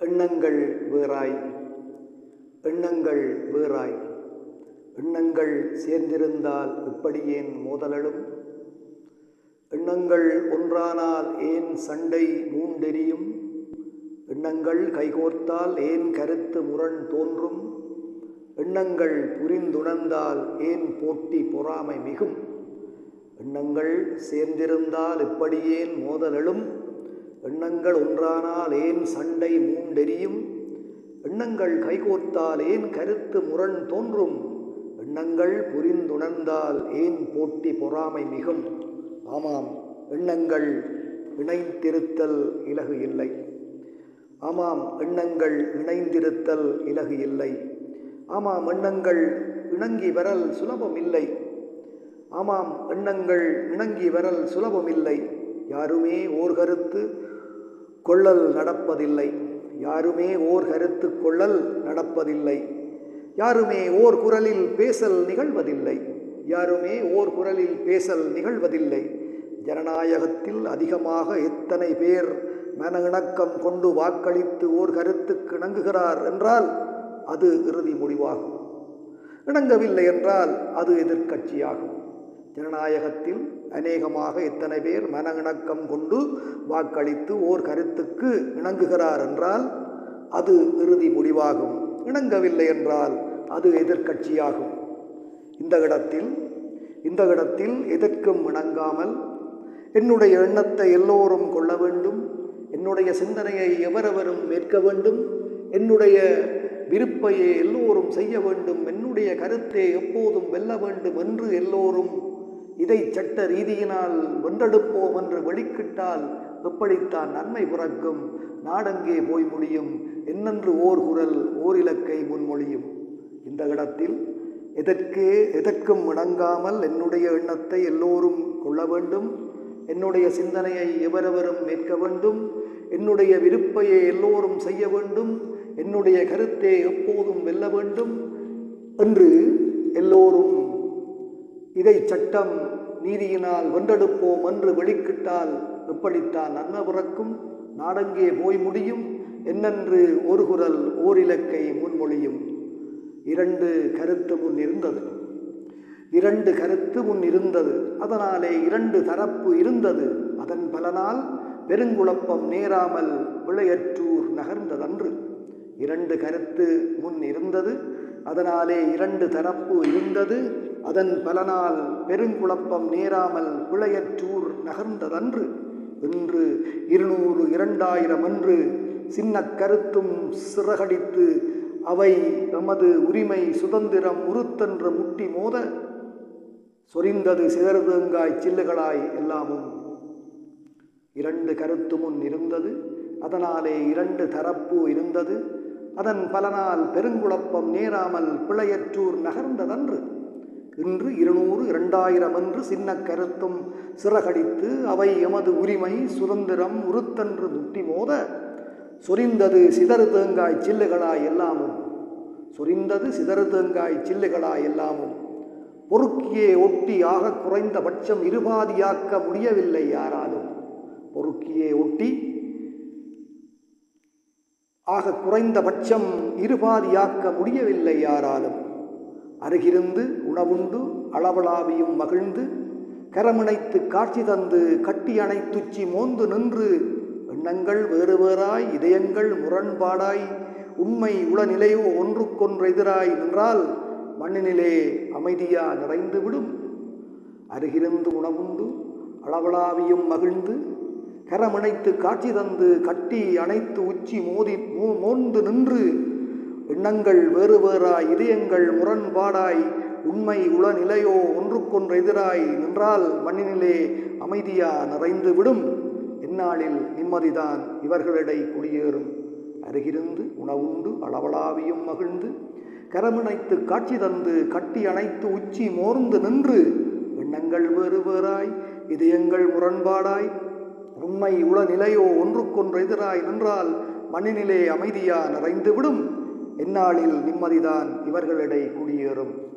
எண்ணங்கள் வேறாய். எண்ணங்கள் வேறாய். எண்ணங்கள் சேர்ந்திருந்தால் இப்படியேன் மோதலழும்? எண்ணங்கள் ஒன்றானால் ஏன் சண்டை மூண்டெரியும்? எண்ணங்கள் கைகோர்த்தால் ஏன் கருத்து முரண் தோன்றும்? எண்ணங்கள் புரிந்துணர்ந்தால் ஏன் போட்டி பொறாமை மிகும்? எண்ணங்கள் சேர்ந்திருந்தால் இப்படியேன் மோதலெழும்? எண்ணங்கள் ஒன்றானால் ஏன் சண்டை மூண்டெரியும்? எண்ணங்கள் கைகோர்த்தால் ஏன் கருத்து முரண் தோன்றும்? எண்ணங்கள் புரிந்துணர்ந்தால் ஏன் போட்டி பொறாமை மிகும்? ஆமாம் எண்ணங்கள் இணைந்திருத்தல் இலகு இல்லை. ஆமாம் எண்ணங்கள் இணைந்திருத்தல் இலகு இல்லை. ஆமாம் எண்ணங்கள் இணங்கி வரல் சுலபம் இல்லை. ஆமாம் எண்ணங்கள் இணங்கி வரல் சுலபம் இல்லை. யாருமே ஓர் கருத்து கொள்ளல் நடப்பதில்லை. யாருமே ஓர் கருத்து கொள்ளல் நடப்பதில்லை. யாருமே ஓர் குரலில் பேசல் நிகழ்வதில்லை. யாருமே ஓர் குரலில் பேசல் நிகழ்வதில்லை. ஜனநாயகத்தில் அதிகமாக எத்தனை பேர் மன இணக்கம் கொண்டு வாக்களித்து ஓர் கருத்துக்கு இணங்குகிறார் என்றால் அது இறுதி முடிவாகும். இணங்கவில்லை என்றால் அது எதிர்க்கட்சியாகும். ஜனநாயகத்தில் அநேகமாக இத்தனை பேர் மன இணக்கம் கொண்டு வாக்களித்து ஓர் கருத்துக்கு இணங்குகிறார் என்றால் அது இறுதி முடிவாகும். இணங்கவில்லை என்றால் அது எதிர்க்கட்சியாகும். இந்த இடத்தில் இந்த இடத்தில் எதற்கும் இணங்காமல் என்னுடைய எண்ணத்தை எல்லோரும் கொள்ள வேண்டும். என்னுடைய சிந்தனையை எவரவரும் ஏற்க வேண்டும். என்னுடைய விருப்பையை எல்லோரும் செய்ய வேண்டும். என்னுடைய கருத்தை எப்போதும் வெல்ல வேண்டும் என்று எல்லோரும் இதை சட்ட ரீதியினால் வென்றெடுப்போம் என்று வெளிக்கிட்டால் எப்படித்தான் நன்மை பிறக்கும்? நாடெங்கே போய் முடியும்? என்னென்று ஓர் குரல் ஓர் இலக்கை முன்மொழியும். இந்த இடத்தில் எதற்கே எதற்கும் இணங்காமல் என்னுடைய எண்ணத்தை எல்லோரும் கொள்ள வேண்டும். என்னுடைய சிந்தனையை எவரவரும் மேற்க வேண்டும். என்னுடைய விருப்பையை எல்லோரும் செய்ய வேண்டும். என்னுடைய கருத்தை எப்போதும் வெல்ல வேண்டும் என்று எல்லோரும் இதை சட்டம் நீதியினால் வென்றெடுப்போம் என்று வெளிக்கிட்டால் எப்படித்தான் நன்மை பிறக்கும் நாடெங்கே போய் முடியும்? என்னென்று ஒரு குரல் ஓர் இலக்கை முன்மொழியும். இரண்டு கருத்து முன் இருந்தது. இரண்டு கருத்து முன் இருந்தது. அதனாலே இரண்டு தரப்பு இருந்தது. அதன் பலனால் பெருங்குழப்பம் நேராமல் விளையற்றூர் நகர்ந்ததன்று. இரண்டு கருத்து முன் இருந்தது. அதனாலே இரண்டு தரப்பு இருந்தது. அதன் பலனால் பெருங்குழப்பம் நேராமல் பிழையற்றூர் நகர்ந்ததன்று. இன்று இருநூறு இரண்டாயிரம் அன்று சின்ன கருத்தும் சிறகடித்து அவை எமது உரிமை சுதந்திரம் உறுத்தென்று முட்டி மோத சொரிந்தது சிதறுதேங்காய் சில்லுகளாய் எல்லாமும். இரண்டு கருத்து முன் இருந்தது அதனாலே இரண்டு தரப்பு இருந்தது. அதன் பலனால் பெருங்குழப்பம் நேராமல் பிழையற்றூர் நகர்ந்ததன்று. இன்று இருநூறு இரண்டாயிரம் என்று சின்ன கருத்தும் சிறகடித்து அவை எமது உரிமை சுதந்திரம் உருத்தன்று முட்டி மோத. சொரிந்தது சிதறு தேங்காய் சில்லுகளாய் எல்லாமும். சொரிந்தது சிதறு தேங்காய் சில்லுகளாய் எல்லாமும். பொறுக்கியே ஒட்டி ஆக குறைந்த பட்சம் இருபாதியாக்க முடியவில்லை யாராலும். பொறுக்கியே ஒட்டி ஆக குறைந்த பட்சம் இருபாதியாக்க முடியவில்லை யாராலும். அருகிருந்து உணவுண்டு அளவளாவியும் மகிழ்ந்து கரமிணைத்து காட்சி தந்து கட்டி அணைத்துச்சி மோந்து நின்று எண்ணங்கள் வேறு வேறாய் இதயங்கள் முரண்பாடாய் உண்மை உளநிலையோ ஒன்றுக்கொன்று எதிராய் நின்றால் மண்ணினிலே அமைதியா நிறைந்து விடும். அருகிருந்து உணவுண்டு அளவளாவியும் மகிழ்ந்து கரமிணைத்து காட்சி தந்து கட்டி அணைத்து உச்சி மோதி மோந்து நின்று எண்ணங்கள் வேறு வேறாய் இதயங்கள் முரண்பாடாய் உண்மை உளநிலையோ ஒன்றுக்கொன்று எதிராய் நின்றால் மண்ணினிலே அமைதியா நிறைந்து விடும் இந்நாளில் நிம்மதிதான் இவர்களிடை குடியேறும். அருகிருந்து உணவுண்டு அளவளாவியும் மகிழ்ந்து கரமிணைத்து காட்சி தந்து கட்டி அணைத்து உச்சி மோர்ந்து நின்று எண்ணங்கள் வேறு வேறாய் இதயங்கள் முரண்பாடாய் உண்மை உளநிலையோ ஒன்றுக்கொன்று எதிராய் நின்றால் மண்ணினிலே அமைதியா நிறைந்துவிடும். இந்நாளில் நிம்மதிதான் இவர்களிடை குடியேறும்.